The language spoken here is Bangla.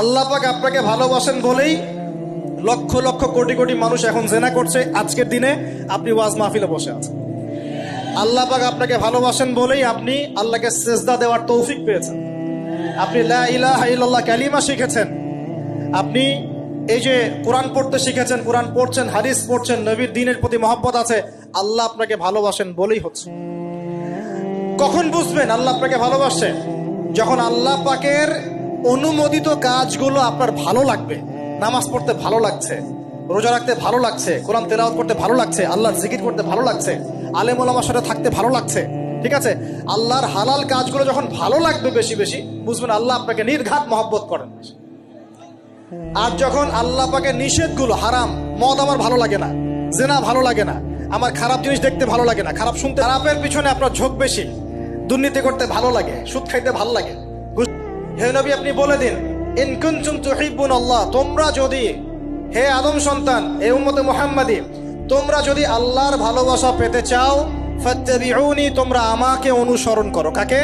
আল্লাহ পাক আপনাকে ভালোবাসেন বলেই লক্ষ লক্ষ কোটি কোটি মানুষ এখন জেনা করছে। আজকের দিনে আপনি ওয়াজ মাহফিলে বসে আছেন। আল্লাহ পাক আপনাকে ভালোবাসেন বলেই আপনি আল্লাহকে সেজদা দেওয়ার তৌফিক পেয়েছেন। আপনি লা ইলাহা ইল্লাল্লাহ কালিমা শিখেছেন। আপনি এই যে কোরআন পড়তে শিখেছেন, কোরআন পড়ছেন, হাদিস পড়ছেন, নবীর দিনের প্রতি মহব্বত আছে, আল্লাহ আপনাকে ভালোবাসেন বলেই হচ্ছে। কখন বুঝবেন আল্লাহ আপনাকে ভালোবাসে? যখন আল্লাহ পাকের অনুমোদিত কাজগুলো আপনার ভালো লাগবে। নামাজ পড়তে ভালো লাগছে, রোজা রাখতে ভালো লাগছে, কোরআন তেলাওয়াত করতে ভালো লাগছে, আল্লাহর জিকির করতে ভালো লাগছে, আলেম ওলামার সাথে থাকতে ভালো লাগছে, ঠিক আছে? আল্লাহর হালাল কাজগুলো যখন ভালো লাগবে বেশি বেশি, বুঝবেন আল্লাহ আপনাকে নির্ঘাত মহব্বত করেন। আর যখন আল্লাহ পাকে নিষেধগুলো, হারাম, মদ আমার ভালো লাগে না, জেনা ভালো লাগে না, আমার খারাপ জিনিস দেখতে ভালো লাগে না, খারাপ শুনতে, খারাপের পিছনে আপনার ঝোঁক বেশি, দুর্নীতি করতে ভালো লাগে, সুদ খাইতে ভালো লাগে হে নবী, আপনি বলে দিন আল্লাহ তোমরা যদি, হে আদম সন্তান, এ উম্মতে মোহাম্মদী, তোমরা যদি আল্লাহর ভালোবাসা পেতে চাও তোমরা আমাকে অনুসরণ করো। কাকে?